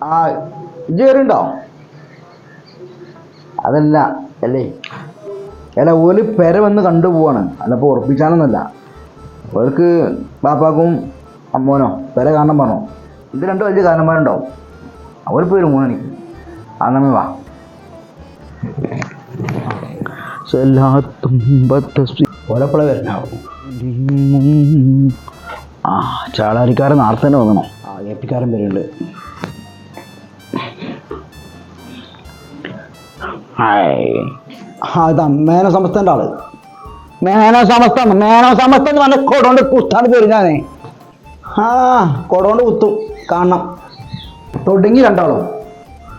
ആ ഇജ്ജ് കയറിണ്ടോ അതല്ല അല്ലേ? അല്ല ഓൽ പെര വന്ന് കണ്ടു പോവാണ്. ഇപ്പോൾ ഉറപ്പിച്ചാണെന്നല്ല അവർക്ക് ബാപ്പാക്കും അമ്മോനോ പെര കാണാൻ പറഞ്ഞോ? ഇത് രണ്ട് വലിയ കാരണന്മാരുണ്ടാവും. അവർ പോയി മൂന്ന് മണിക്ക് ആ നമ്മ വാ. ഓലപ്പള വരണാവും ആ ചാളാരിക്കാരൻ നാളെ തന്നെ വന്നണോ? ആ ഏപ്പിക്കാരൻ വരുന്നുണ്ട് ഇതാ മേന സമസ്തന്റെ ആൾ. മേന സമസ്ത മേന സമസ്ത എന്ന് പറഞ്ഞ കൊടോണ്ട് കുത്താണ് പേര് ഞാനേ. ആ കൊടോണ്ട് കുത്തും കാണണം. തൊടുങ്ങി രണ്ടാളും.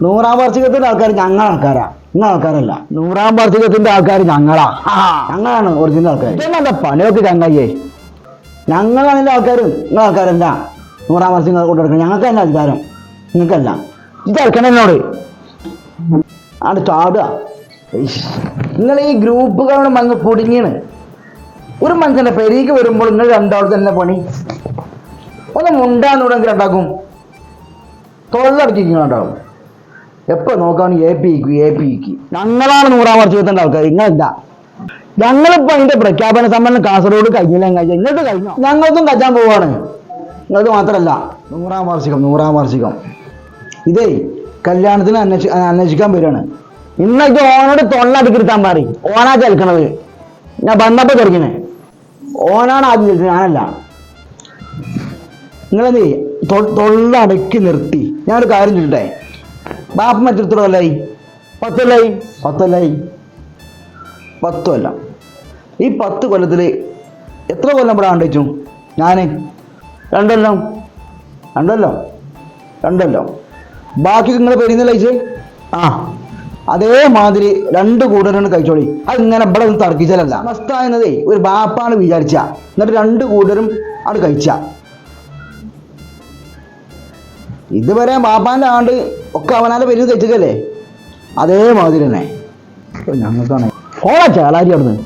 നൂറാം വാർഷികത്തിന്റെ ആൾക്കാർ ഞങ്ങൾ ആൾക്കാരാ. നിങ്ങൾ ആൾക്കാരല്ല. നൂറാം വാർഷികത്തിന്റെ ആൾക്കാർ ഞങ്ങളാ. ഞങ്ങളാണ് ഒറിജിനൽ ആൾക്കാർ എന്താ പണിയൊക്കെ ചങ്ങായിയേ? ഞങ്ങളാണ് എന്റെ ആൾക്കാരും. നിങ്ങൾ ആൾക്കാരല്ല നൂറാം വാർഷികം കൊണ്ടെടുക്കണം ഞങ്ങൾക്ക് തന്നെ അധികാരം. നിങ്ങൾക്കല്ല. ഇത് അയക്കണം എന്നോട് ആണ് ചാടുക. നിങ്ങൾ ഈ ഗ്രൂപ്പുകളുടെ മങ്ങ് കുടുങ്ങിയാണ് ഒരു മനുഷ്യന്റെ പെരീക്ക് വരുമ്പോൾ നിങ്ങൾ രണ്ടാൾ തന്നെ പണി. ഒന്ന് മുണ്ടാന്നൂടെങ്കിൽ ഉണ്ടാക്കും തൊള്ളടച്ചിരിക്കുന്നുണ്ടാവും എപ്പോ നോക്കാണ് എ പി എ പി ഞങ്ങളാണ് നൂറാം വർഷത്തിന്റെ ആൾക്കാർ നിങ്ങളില്ല ഞങ്ങളിപ്പോ അതിന്റെ പ്രഖ്യാപന സമ്മേളനം കാസർഗോഡ് കഴിഞ്ഞില്ല? കഴിഞ്ഞാൽ ഇങ്ങോട്ട് കഴിഞ്ഞു? ഞങ്ങൾക്കും കച്ചാൻ പോവാണ്. നിങ്ങൾക്ക് മാത്രമല്ല നൂറാം വാർഷികം നൂറാം വാർഷികം. ഇതേ കല്യാണത്തിന് അന്വേഷി അന്വേഷിക്കാൻ വരികയാണ്. ഇന്നൊക്കെ ഓനോട് തൊള്ളടിക്കിരുത്താൻ പാറി ഓനാ കേൾക്കണത്. ഞാൻ വന്നപ്പോ ചെറുക്കണേ ഓനാണ് ആദ്യം ചെലുക്കുന്നത് ഞാനല്ല. നിങ്ങളെന്തേ തൊള്ളടക്കി നിർത്തി. ഞാനൊരു കാര്യം ചോദിട്ടെ ബാപ്പ മറ്റെടുത്തോ കൊല്ലായി പത്തല്ലായി? പത്തല്ലായി. പത്ത് ഈ പത്ത് കൊല്ലത്തിൽ എത്ര കൊല്ലം ഇവിടെ കണ്ടു ഞാൻ രണ്ടല്ലോ. രണ്ടല്ലോ. രണ്ടല്ലോ. ബാക്കി നിങ്ങൾ പെരുന്നില്ല കഴിച്ചേ ആ അതേമാതിരി രണ്ട് കൂട്ടരാണ് കഴിച്ചോളി. അത് ഇങ്ങനെ ഇവിടെ ഒന്ന് തർക്കിച്ചാലല്ല. അവസ്ഥ എന്നതേ ഒരു ബാപ്പാണ് വിചാരിച്ച. എന്നിട്ട് രണ്ട് കൂട്ടരും അത് കഴിച്ച. ഇതുവരെ ബാപ്പാന്റെ ആണ്ട് ഒക്കെ അവനാലെ പെരുന്ന് കഴിച്ചല്ലേ അതേമാതിരി തന്നെ. ഞങ്ങൾക്കാണ്. ഫോളാ ചേളാരി അവിടുന്ന്.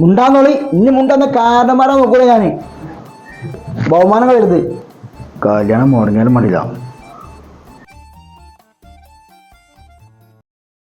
മുണ്ടാന്നോളി ഇനി മുണ്ടെന്ന കാരണന്മാരാ നോക്കൂല ഞാൻ ബഹുമാനങ്ങൾ എടുത്ത് കല്യാണം മുടങ്ങിയാലും മടിയില്ല